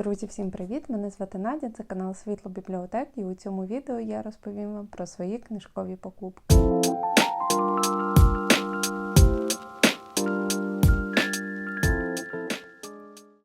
Друзі, всім привіт! Мене звати Надя, це канал Світло Бібліотек, і у цьому відео я розповім вам про свої книжкові покупки.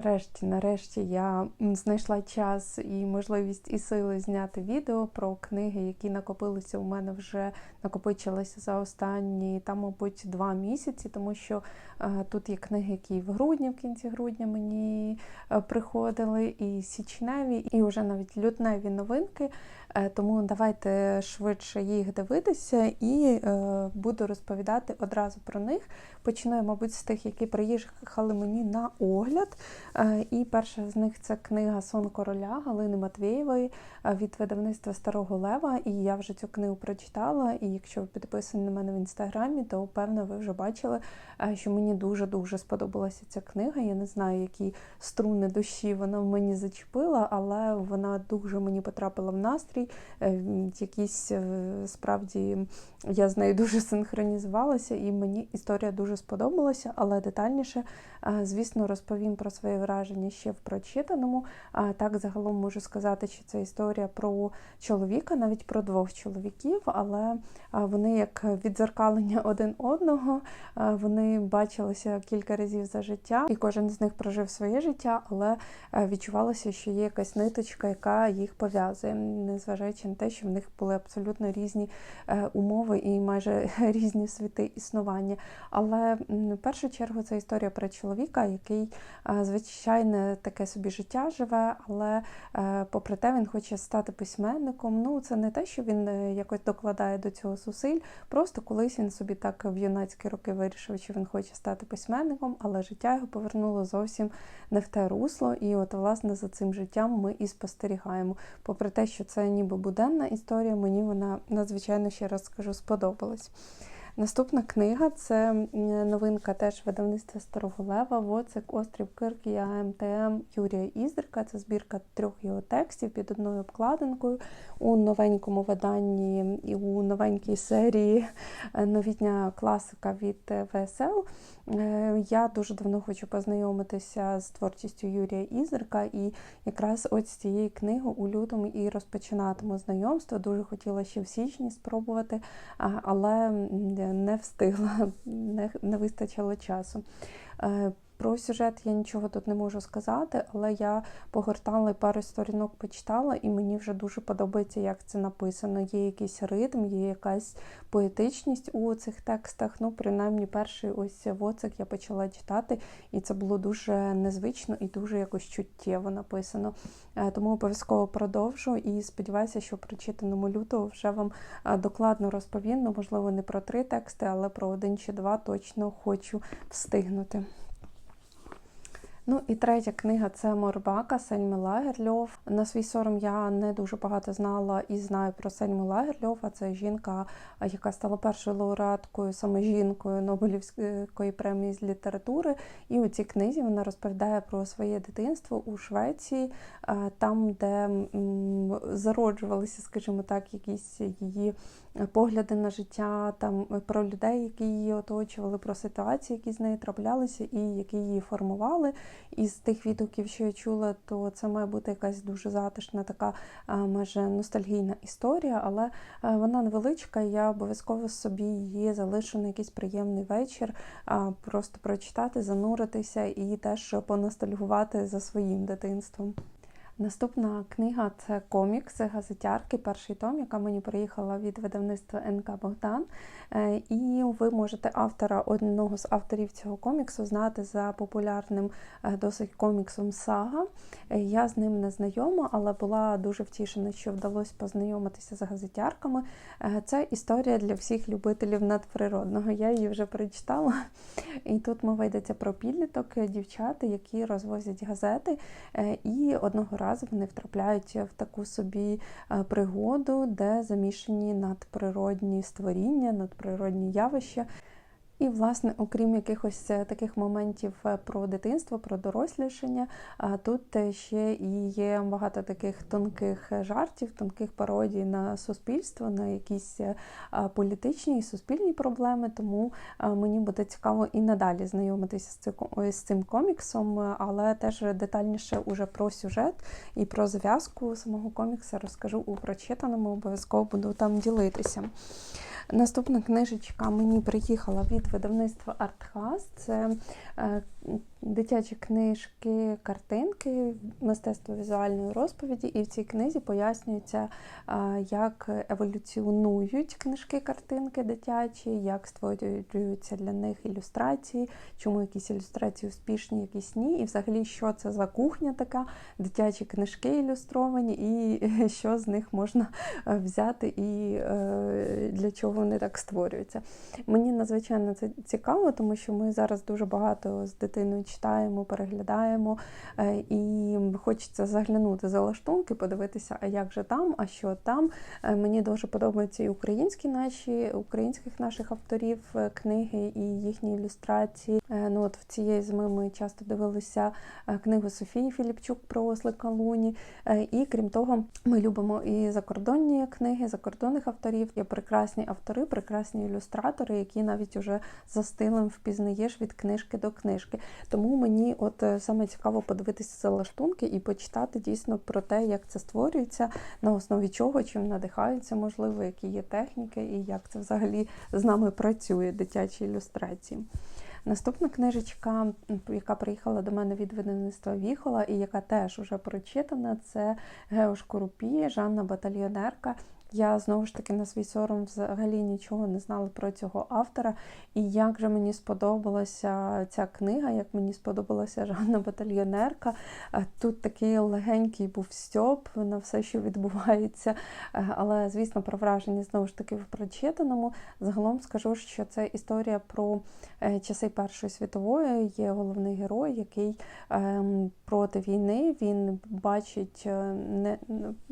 Нарешті, нарешті я знайшла час і можливість і сили зняти відео про книги, які накопилися у мене вже накопичилися за останні там, мабуть, два місяці, тому що е, тут є книги, які в грудні, в кінці грудня мені е, приходили, і січневі, і вже навіть лютневі новинки. Е, тому давайте швидше їх дивитися і е, буду розповідати одразу про них. Почну, мабуть, з тих, які приїхали мені на огляд. Е, і перша з них це книга Сон короля Галини Матвєєвої від видавництва Старого Лева. І я вже цю книгу прочитала. І якщо ви підписані на мене в інстаграмі, то певно ви вже бачили, що мені дуже-дуже сподобалася ця книга. Я не знаю, які струни душі вона в мені зачепила, але вона дуже мені потрапила в настрій. Е, Якісь е, справді я з нею дуже синхронізувалася, і мені історія дуже сподобалася, але детальніше, е, звісно, розповім про свої враження ще в прочитаному. Так, загалом можу сказати, що це історія про чоловіка, навіть про двох чоловіків, але вони як відзеркалення один одного, вони бачилися кілька разів за життя, і кожен з них прожив своє життя, але відчувалося, що є якась ниточка, яка їх пов'язує, незважаючи на те, що в них були абсолютно різні умови і майже різні світи існування. Але в першу чергу це історія про чоловіка, який звичайне таке собі життя живе, але попри те він хоче стати письменником. Ну, це не те, що він е, якось докладає до цього зусиль. Просто колись він собі так в юнацькі роки вирішив, що він хоче стати письменником, але життя його повернуло зовсім не в те русло. І от, власне, за цим життям ми і спостерігаємо. Попри те, що це ніби буденна історія, мені вона надзвичайно ще раз скажу сподобалась. Наступна книга це новинка теж видавництва Старого Лева, Воцик, Острів Кирки, АМТМ Юрія Іздрика. Це збірка трьох його текстів під одною обкладинкою у новенькому виданні і у новенькій серії новітня класика від ВСЛ. Я дуже давно хочу познайомитися з творчістю Юрія Ізерка, і якраз от з цієї книги у лютому і розпочинатиму знайомство. Дуже хотіла ще в січні спробувати, але не встигла, не, вистачило часу. Про сюжет я нічого тут не можу сказати, але я погортала і пару сторінок почитала, і мені вже дуже подобається, як це написано. Є якийсь ритм, є якась поетичність у цих текстах. Ну, принаймні, перший ось воцик я почала читати, і це було дуже незвично і дуже якось чуттєво написано. Е, тому обов'язково продовжу і сподіваюся, що прочитаному лютого вже вам е, докладно розповім. Ну, можливо, не про три тексти, але про один чи два точно хочу встигнути. Ну і третя книга це Морбака Сельми Лагерльов. На свій сором я не дуже багато знала і знаю про Сельму Лагерльов, а це жінка, яка стала першою лауреаткою, саме жінкою Нобелівської премії з літератури. І у цій книзі вона розповідає про своє дитинство у Швеції, там, де зароджувалися, скажімо так, якісь її погляди на життя, там про людей, які її оточували, про ситуації, які з нею траплялися, і які її формували. Із тих відгуків, що я чула, то це має бути якась дуже затишна, така майже ностальгійна історія, але вона невеличка. Я обов'язково собі її залишу на якийсь приємний вечір, просто прочитати, зануритися і теж поностальгувати за своїм дитинством. Наступна книга це комікс газетярки, перший том, яка мені приїхала від видавництва НК Богдан. Е, і ви можете автора одного з авторів цього коміксу знати за популярним е, досить коміксом Сага. Е, я з ним не знайома, але була дуже втішена, що вдалося познайомитися з газетярками. Це історія для всіх любителів надприродного. Я її вже прочитала. І тут мова йдеться про підліток, дівчата, які розвозять газети. І одного разу вони втрапляють в таку собі пригоду, де замішані надприродні створіння, надприродні явища. І, власне, окрім якихось е, таких моментів е, про дитинство, про дорослішання, тут е, ще і є багато таких тонких жартів, тонких пародій на суспільство, на якісь політичні і суспільні проблеми. Тому мені буде цікаво і надалі знайомитися з цим, коміксом, але теж детальніше уже про сюжет і про зв'язку самого комікса розкажу у прочитаному, обов'язково буду там ділитися. Наступна книжечка мені приїхала від видавництва Артхас. Це е, дитячі книжки, картинки, мистецтво візуальної розповіді. І в цій книзі пояснюється, е, як еволюціонують книжки-картинки дитячі, як створюються для них ілюстрації, чому якісь ілюстрації успішні, якісь ні, і взагалі, що це за кухня така, дитячі книжки ілюстровані, і що з них можна е, взяти і для чого вони так створюються. Мені надзвичайно це цікаво, тому що ми зараз дуже багато з дитиною читаємо, переглядаємо, е, і хочеться заглянути за лаштунки, подивитися, а як же там, а що там. Е, Мені дуже подобаються і українські наші, українських наших авторів е, книги і їхні ілюстрації. Ну от в цієї зими ми часто дивилися книгу Софії Філіпчук про ослика Луні. І крім того, ми любимо і закордонні книги, закордонних авторів. Є прекрасні автори, прекрасні ілюстратори, які навіть уже за стилем впізнаєш від книжки до книжки. Тому мені от е, саме цікаво подивитися за лаштунки і почитати дійсно про те, як це створюється, на основі чого, чим надихаються, можливо, які є техніки, і як це взагалі з нами працює дитячі ілюстрації. Наступна книжечка, яка приїхала до мене від видавництва Віхола, і яка теж уже прочитана, це Геош Корупі, Жанна Батальйонерка. Я знову ж таки на свій сором взагалі нічого не знала про цього автора. І як же мені сподобалася ця книга, як мені сподобалася Жанна Батальйонерка. Е, Тут такий легенький був стьоп на все, що відбувається. Е, Але, звісно, про враження знову ж таки в прочитаному. Загалом скажу, що це історія про е, часи Першої світової. Є головний герой, який ем, проти війни він бачить не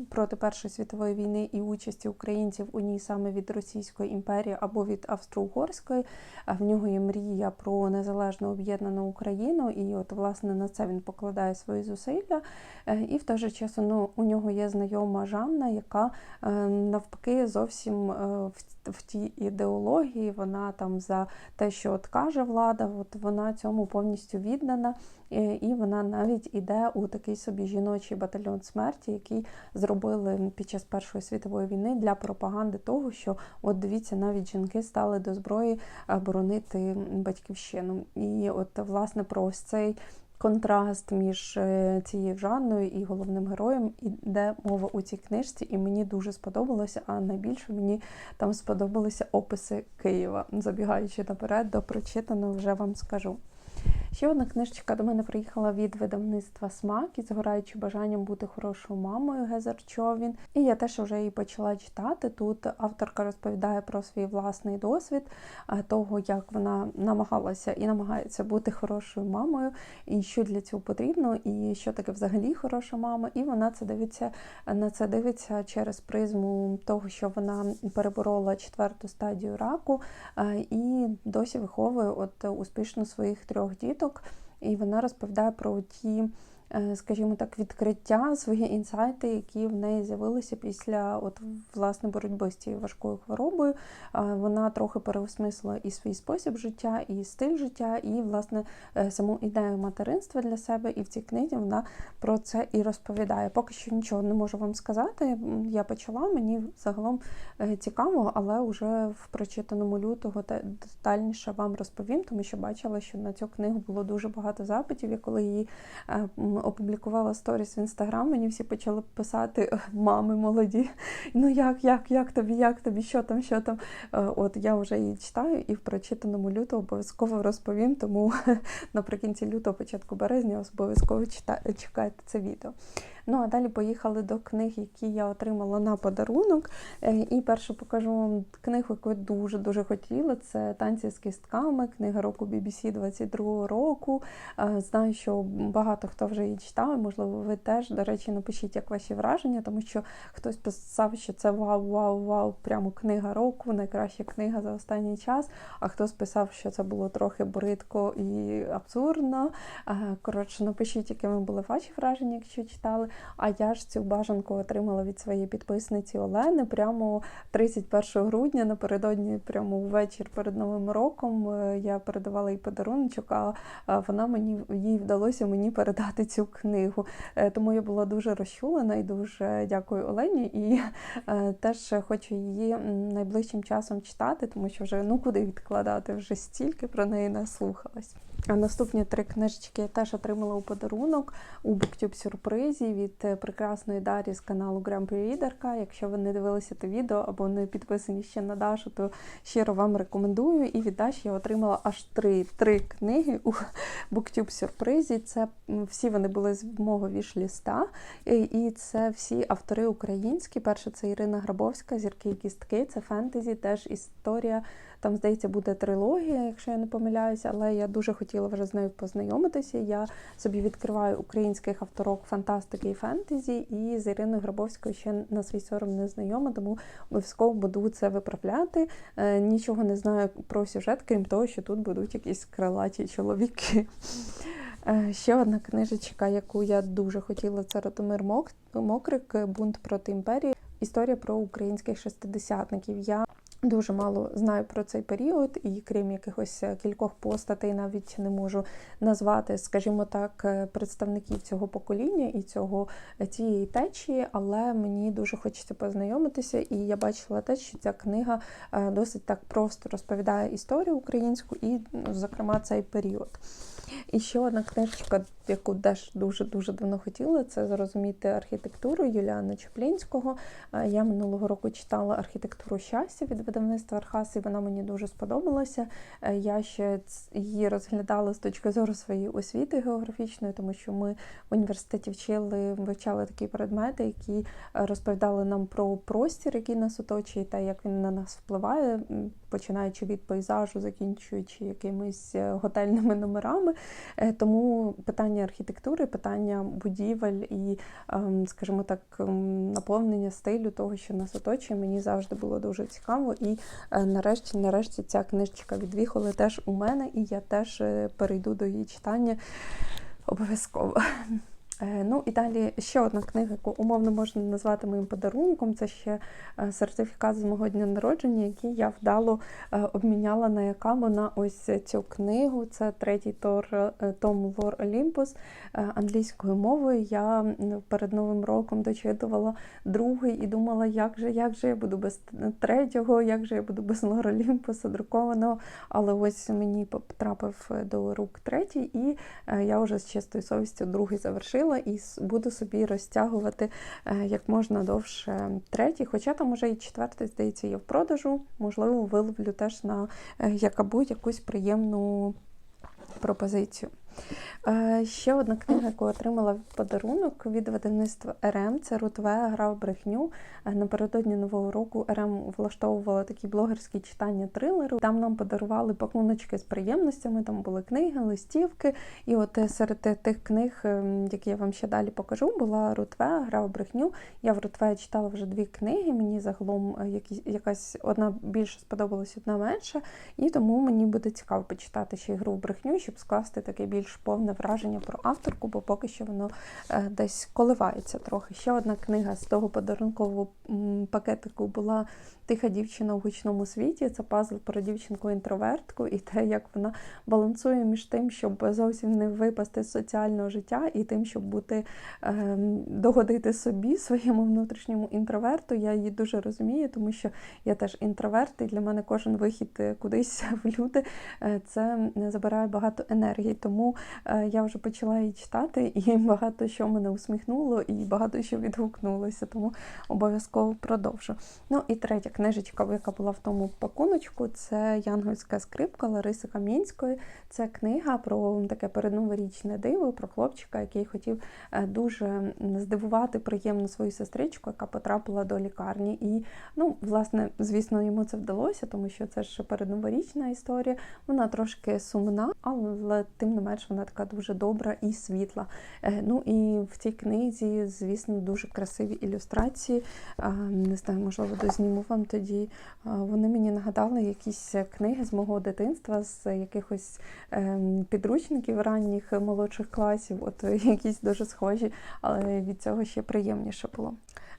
проти Першої світової війни і участі українців у ній саме від Російської імперії або від Австро-Угорської. В нього є мрія про незалежну об'єднану Україну, і от власне на це він покладає свої зусилля. Е, І в той же час ну, у нього є знайома Жанна, яка е, навпаки зовсім е, в в тій ідеології, вона там за те, що от каже влада, от вона цьому повністю віддана, і вона навіть іде у такий собі жіночий батальйон смерті, який зробили під час Першої світової війни для пропаганди того, що от дивіться, навіть жінки стали до зброї е, боронити батьківщину. І от власне про ось цей. Контраст між е, цією Жанною і головним героєм іде мова у цій книжці, і мені дуже сподобалося. А найбільше мені там сподобалися описи Києва. Забігаючи наперед до прочитаного, вже вам скажу. Ще одна книжечка до мене приїхала від видавництва Смак із згораючи бажанням бути хорошою мамою Гезер Човін. І я теж вже її почала читати. Тут авторка розповідає про свій власний досвід е, того, як вона намагалася і намагається бути хорошою мамою, і що для цього потрібно, і що таке взагалі хороша мама. І вона це дивиться на це дивиться через призму того, що вона переборола четверту стадію раку е, і досі виховує от успішно своїх трьох діток. І вона розповідає про ті, скажімо так, відкриття, свої інсайти, які в неї з'явилися після от, власне боротьби з цією важкою хворобою. Вона трохи переосмислила і свій спосіб життя, і стиль життя, і власне е, саму ідею материнства для себе. І в цій книзі вона про це і розповідає. Поки що нічого не можу вам сказати. Я почала, мені загалом е, цікаво, але вже в прочитаному лютого детальніше вам розповім, тому що бачила, що на цю книгу було дуже багато запитів. Я коли її опублікувала сторіс в інстаграм, мені всі почали писати мами молоді. Ну як, як, як тобі, як тобі, що там, що там. От я вже її читаю і в прочитаному лютого обов'язково розповім, тому наприкінці лютого, початку березня, обов'язково чекайте це відео. Ну а далі поїхали до книг, які я отримала на подарунок. Е, І перше покажу вам книгу, яку дуже-дуже хотіла. Це танці з кістками, книга року BBC 22 року. Е, Знаю, що багато хто вже її читав, можливо, ви теж. До речі, напишіть, як ваші враження, тому що хтось писав, що це вау, вау, вау, прямо книга року, найкраща книга за останній час. А хтось писав, що це було трохи бридко і абсурдно. Е, Коротше, напишіть, якими були ваші враження, якщо читали. А я ж цю бажанку отримала від своєї підписниці Олени прямо 31 грудня, напередодні, прямо ввечір перед Новим роком. е, Я передавала їй подаруночок, а вона мені їй вдалося мені передати цю книгу. Е, Тому я була дуже розчулена і дуже дякую Олені. І е, теж хочу її найближчим часом читати, тому що вже ну куди відкладати, вже стільки про неї наслухалась. А наступні три книжечки я теж отримала у подарунок у BookTube сюрпризі від е, прекрасної Дарі з каналу Grand Prix. Якщо ви не дивилися те відео або не підписані ще на Дашу, то щиро вам рекомендую. І від Даші я отримала аж три, три книги у BookTube сюрпризі. Це всі вони були з мого віш-ліста. І це всі автори українські. Перше це Ірина Грабовська, Зірки і кістки. Це фентезі, теж історія. Там, здається, буде трилогія, якщо я не помиляюся, але я дуже хотіла вже з нею познайомитися. Я собі відкриваю українських авторок фантастики і фентезі, і з Іриною Грабовською ще на свій сором не знайома, тому обов'язково буду це виправляти. Е, Нічого не знаю про сюжет, крім того, що тут будуть якісь крилаті чоловіки. Е, Ще одна книжечка, яку я дуже хотіла, це Ратомир Мокрик, Бунт проти імперії. Історія про українських шестидесятників. Я дуже мало знаю про цей період, і крім якихось е, кількох постатей, навіть не можу назвати, скажімо так, е, представників цього покоління і цього е, цієї течії, але мені дуже хочеться познайомитися, і я бачила те, що ця книга досить так просто розповідає історію українську і, ну, зокрема, цей період. І ще одна книжечка, яку теж дуже-дуже давно хотіла, це зрозуміти архітектуру Юліана Чеплінського. Е, Я минулого року читала архітектуру щастя від видавництва Архас, і вона мені дуже сподобалася. Е, Я ще її розглядала з точки зору своєї освіти географічної, тому що ми в університеті вчили, вивчали такі предмети, які розповідали нам про простір, який нас оточує, та як він на нас впливає, починаючи від пейзажу, закінчуючи якимись е, готельними номерами. Е, Тому питання архітектури, питання будівель і, ем, скажімо так, ем, наповнення стилю того, що нас оточує, мені завжди було дуже цікаво. І е, нарешті, нарешті, ця книжечка від Віхоли теж у мене, і я теж е, перейду до її читання обов'язково. Е, Ну і далі ще одна книга, яку умовно можна назвати моїм подарунком. Це ще е, сертифікат з мого дня народження, який я вдало е, обміняла на якамо на ось цю книгу. Це третій тор, том Лор Олімпус англійською мовою. Я перед Новим роком дочитувала другий і думала, як же, як же я буду без третього, як же я буду без Лор Олімпуса друкованого. Але ось мені потрапив до рук третій, і я вже з чистою совістю другий завершила і буду собі розтягувати е, як можна довше третій. Хоча там уже і четвертий, здається, є в продажу. Можливо, виловлю теж на е, якабу якусь приємну пропозицію. Е, Ще одна книга, яку отримала в подарунок від видавництва РМ. Це Рутве гра в брехню. Е, Напередодні нового року РМ влаштовувала такі блогерські читання трилеру. Там нам подарували пакуночки з приємностями. Там були книги, листівки. І от е, серед тих книг, які я вам ще далі покажу, була Рутве гра в брехню. Я в Рутве читала вже дві книги. Мені загалом якась одна більше сподобалась, одна менше. І тому мені буде цікаво почитати ще ігру в брехню, щоб скласти таке більш повне враження про авторку, бо поки що воно е, десь коливається трохи. Ще одна книга з того подарункового пакетику була Тиха дівчина у гучному світі. Це пазл про дівчинку-інтровертку і те, як вона балансує між тим, щоб зовсім не випасти з соціального життя, і тим, щоб бути ем, догодити собі, своєму внутрішньому інтроверту. Я її дуже розумію, тому що я теж інтроверт, і для мене кожен вихід е, кудись в люди е, це забирає багато енергії. Тому е, я вже почала її читати, і багато що мене усміхнуло, і багато що відгукнулося, тому обов'язково продовжу. Ну і третя книжечка, яка була в тому пакуночку, це Янгольська скрипка Лариси Кам'янської. Це книга про таке передноворічне диво, про хлопчика, який хотів е, дуже здивувати приємно свою сестричку, яка потрапила до лікарні. І, ну, власне, звісно, йому це вдалося, тому що це ж передноворічна історія. Вона трошки сумна, але тим не менш вона така дуже добра і світла. Е, Ну і в цій книзі, звісно, дуже красиві ілюстрації. Не знаю, можливо, дозніму вам тоді. Вони мені нагадали якісь книги з мого дитинства, з якихось ем, підручників ранніх молодших класів, от якісь дуже схожі, але від цього ще приємніше було.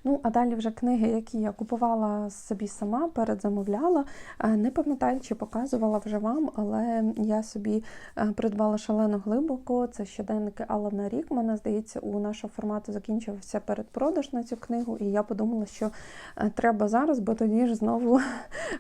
Ну, а далі вже книги, які я купувала собі сама, передзамовляла. Е, Не пам'ятаю, чи показувала вже вам, але я собі е, придбала шалено глибоко. Це щоденники Алана Рікмана. Здається, у нашого формату закінчився передпродаж на цю книгу, і я подумала, що е, треба зараз, бо тоді ж знову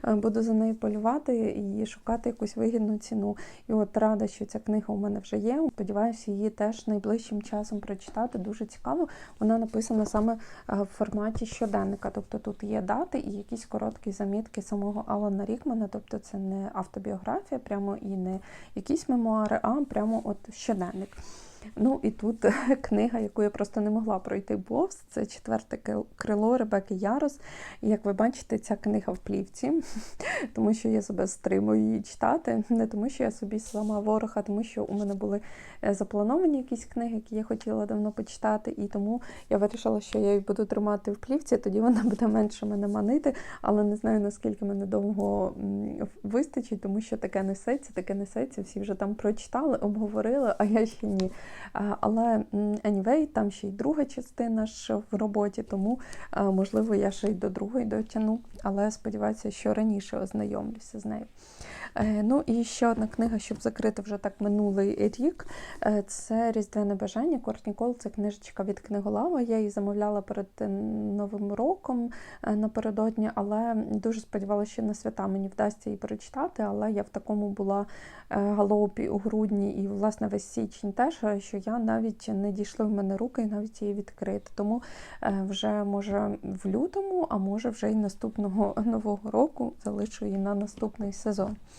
буду за нею полювати і шукати якусь вигідну ціну. І от рада, що ця книга у мене вже є. Сподіваюся, її теж найближчим часом прочитати. Дуже цікаво. Вона написана саме в форматі щоденника. Тобто тут є дати і якісь короткі замітки самого Алана Рікмана. Тобто це не автобіографія, прямо і не якісь мемуари, а прямо от щоденник. Ну і тут книга, яку я просто не могла пройти повз. Це четверте крило Ребеки Ярос. І як ви бачите, ця книга в плівці, тому що я себе стримую її читати. Не тому, що я собі сама ворог, а тому, що у мене були е, заплановані якісь книги, які я хотіла давно почитати. І тому я вирішила, що я її буду тримати в плівці, тоді вона буде менше мене манити, але не знаю, наскільки мене довго вистачить, тому що таке несеться, таке несеться. Всі вже там прочитали, обговорили, а я ще ні. Але anyway, там ще й друга частина ж в роботі, тому можливо я ще й до другої дотягну, але сподіваюся, що раніше ознайомлюся з нею. Е, ну і ще одна книга, щоб закрити вже так минулий рік. Е, це Різдвяне бажання. Кортні Кол це книжечка від книголава. Я її замовляла перед е, Новим роком напередодні, але дуже сподівалася, що на свята мені вдасться її прочитати. Але я в такому була галопі у грудні і, власне, весь січень теж, що я навіть не дійшли в мене руки і навіть її відкрити. Тому вже може в лютому, а може вже й наступного нового року залишу її на наступний сезон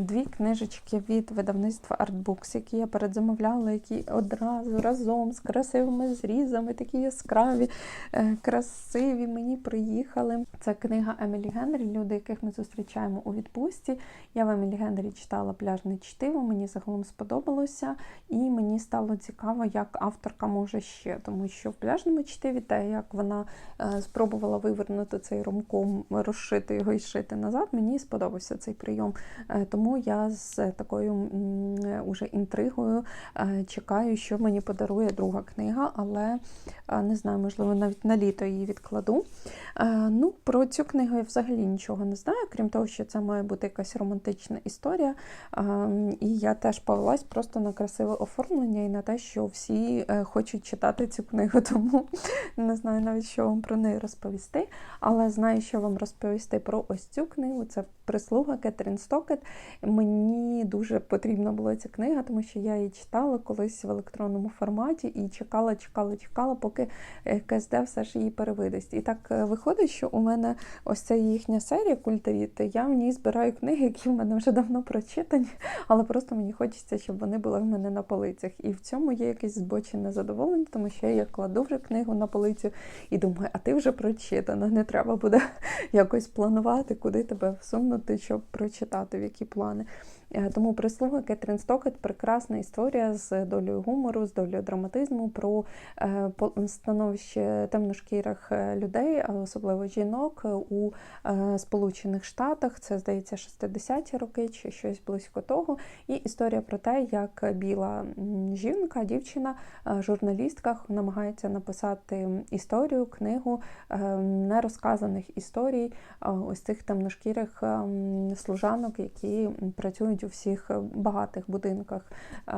дві книжечки від видавництва Artbooks, які я передзамовляла, які одразу разом з красивими зрізами, такі яскраві, е, красиві мені приїхали. Це книга Емілі Генрі, люди, яких ми зустрічаємо у відпустці. Я в Емілі Генрі читала пляжне чтиво, мені загалом сподобалося, і мені стало цікаво, як авторка може ще, тому що в пляжному чтиві, те, як вона е, спробувала вивернути цей ромком, розшити його і шити назад, мені сподобався цей прийом. Тому я з такою уже інтригою е, чекаю, що мені подарує друга книга, але е, не знаю, можливо, навіть на літо її відкладу. Е, ну, Про цю книгу я взагалі нічого не знаю, крім того, що це має бути якась романтична історія. І я теж повелась просто на красиве оформлення і на те, що всі хочуть читати цю книгу, тому не знаю навіть, що вам про неї розповісти. Але знаю, що вам розповісти про ось цю книгу. Це прислуга Кетрін Стокет. Мені дуже потрібна була ця книга, тому що я її читала колись в електронному форматі і чекала, чекала, чекала, поки е, КСД все ж її перевидасть. І так е, виходить, що у мене ось ця їхня серія культуріти. Я в ній збираю книги, які в мене вже давно прочитані, але просто мені хочеться, щоб вони були в мене на полицях. І в цьому є якесь збочене задоволення, тому що я кладу вже книгу на полицю і думаю, а ти вже прочитана, не треба буде якось планувати, куди тебе всунути, щоб прочитати, в які плани. Е, тому прислуга Кетрін Стокет прекрасна історія з долею гумору, з долею драматизму про е, становище темношкірих е, людей, особливо жінок у Сполучених Штатах. Це здається 60-ті роки чи щось близько того. І історія про те, як біла жінка, дівчина, журналістка намагається написати історію, книгу нерозказаних історій ось цих темношкірих служанок, які працюють у всіх багатих будинках е,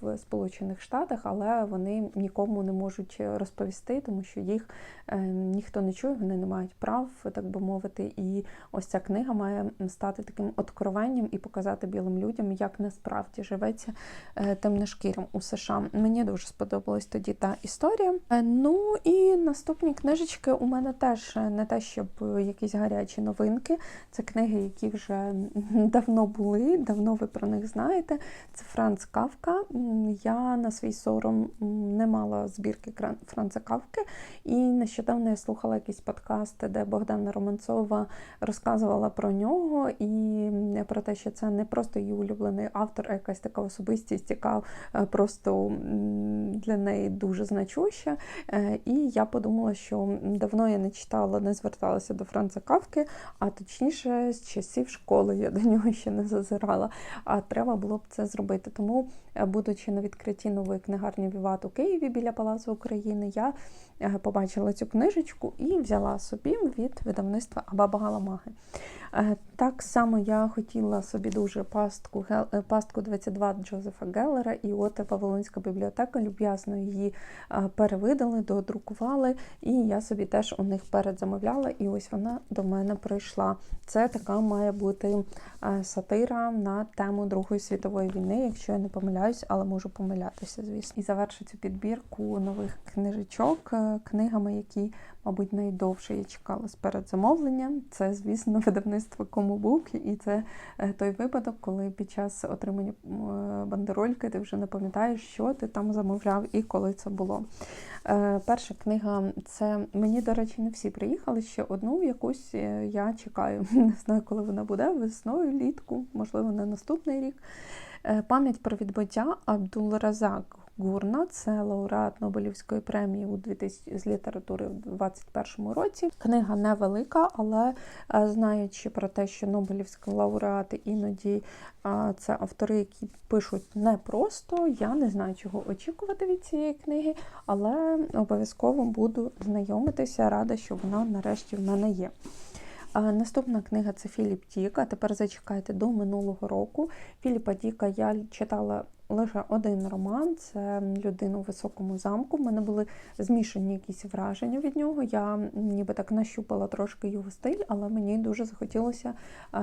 в Сполучених Штатах, але вони нікому не можуть розповісти, тому що їх е, ніхто не чує, вони не мають прав, так би мовити. І ось ця книга має стати таким откровенням і показати білим людям, як насправді живеться е, темношкірим у США. Мені дуже сподобалась тоді та історія. Ну і наступні книжечки у мене теж не те, щоб якісь гарячі новинки. Це книги, які вже давно були, давно ви про них знаєте. Це Франц Кавка. Я на свій сором не мала збірки Франца Кавки, і нещодавно я слухала якийсь подкаст, де Богдана Романцова розказувала про нього і про те, що це не просто її улюблений автор, а якась така особистість, яка е, просто для неї дуже значуща. Е, і я подумала, що давно я не читала, не зверталася до Франца Кавки, а точніше, з часів школи я до нього ще не зазирала. А треба було б це зробити. Тому, е, будучи на відкритті нової книгарні Віват у Києві біля Палацу України, я побачила цю книжечку і взяла собі від видавництва Абаба Галамаги. Е, так само я хотіла собі дуже пастку пастку 22 Джозефа Геллера, і от Вавилонська бібліотека люб'язно її перевидали, додрукували, і я собі теж у них передзамовляла, і ось вона до мене прийшла. Це така має бути сатира на тему Другої світової війни, якщо я не помиляюсь, але можу помилятися, звісно. І завершу цю підбірку нових книжечок, е, книгами, які, мабуть, найдовше я чекала з передзамовлення. Це, звісно, видавництво Комубук, і це е, той випадок, коли під час отримання е, бандерольки ти вже не пам'ятаєш, що ти там замовляв і коли це було. Перша книга це мені, до речі, не всі приїхали ще одну якусь я чекаю. Не знаю, коли вона буде весною, літку, можливо, на наступний рік. Е, пам'ять про відбиття Абдулразак Гурна, це лауреат Нобелівської премії у 2000, з літератури у 2021 році. Книга невелика, але е, знаючи про те, що Нобелівські лауреати іноді це автори, які пишуть непросто, я не знаю, чого очікувати від цієї книги, але обов'язково буду знайомитися, рада, що вона нарешті в мене є. Наступна книга це Філіп Дік, а тепер зачекайте до минулого року. Філіпа Діка я читала лише один роман це людина у високому замку. У мене були змішані якісь враження від нього. Я ніби так нащупала трошки його стиль, але мені дуже захотілося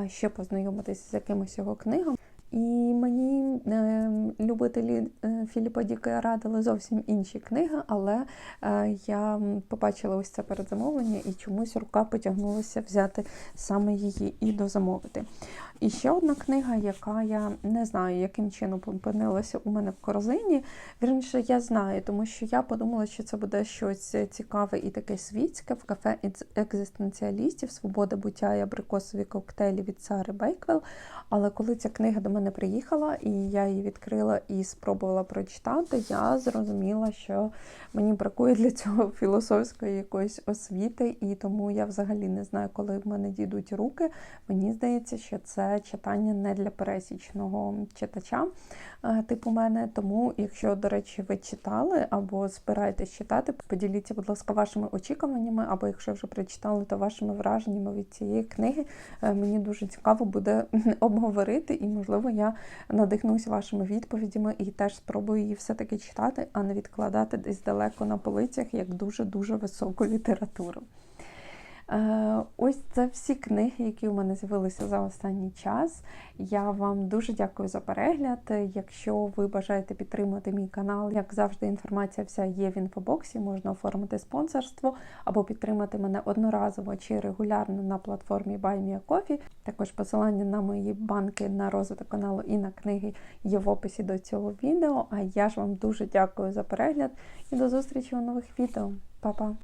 ще познайомитися з якимось його книгами. І мені е, любителі е, Філіпа Діка радили зовсім інші книги, але е, я побачила ось це передзамовлення і чомусь рука потягнулася взяти саме її і дозамовити. І ще одна книга, яка я не знаю, яким чином опинилася у мене в корзині. Вірніше, я знаю, тому що я подумала, що це буде щось цікаве і таке світське в кафе екзистенціалістів, Свобода буття і абрикосові коктейлі від Сари Бейквел. Але коли ця книга до мене приїхала, і я її відкрила і спробувала прочитати, я зрозуміла, що мені бракує для цього філософської якоїсь освіти, і тому я взагалі не знаю, коли в мене дійдуть руки. Мені здається, що це читання не для пересічного читача, е, типу мене. Тому, якщо, до речі, ви читали або збираєтесь читати, поділіться, будь ласка, вашими очікуваннями, або якщо вже прочитали, то вашими враженнями від цієї книги. Е, мені дуже цікаво буде обговорити, і, можливо, я надихнусь вашими відповідями і теж спробую її все-таки читати, а не відкладати десь далеко на полицях як дуже-дуже високу літературу. Е, ось це всі книги, які у мене з'явилися за останній час. Я вам дуже дякую за перегляд. Якщо ви бажаєте підтримати мій канал, як завжди, інформація вся є в інфобоксі, можна оформити спонсорство або підтримати мене одноразово чи регулярно на платформі BuyMeACoffee. Також посилання на мої банки на розвиток каналу і на книги є в описі до цього відео. А я ж вам дуже дякую за перегляд і до зустрічі у нових відео. Па-па!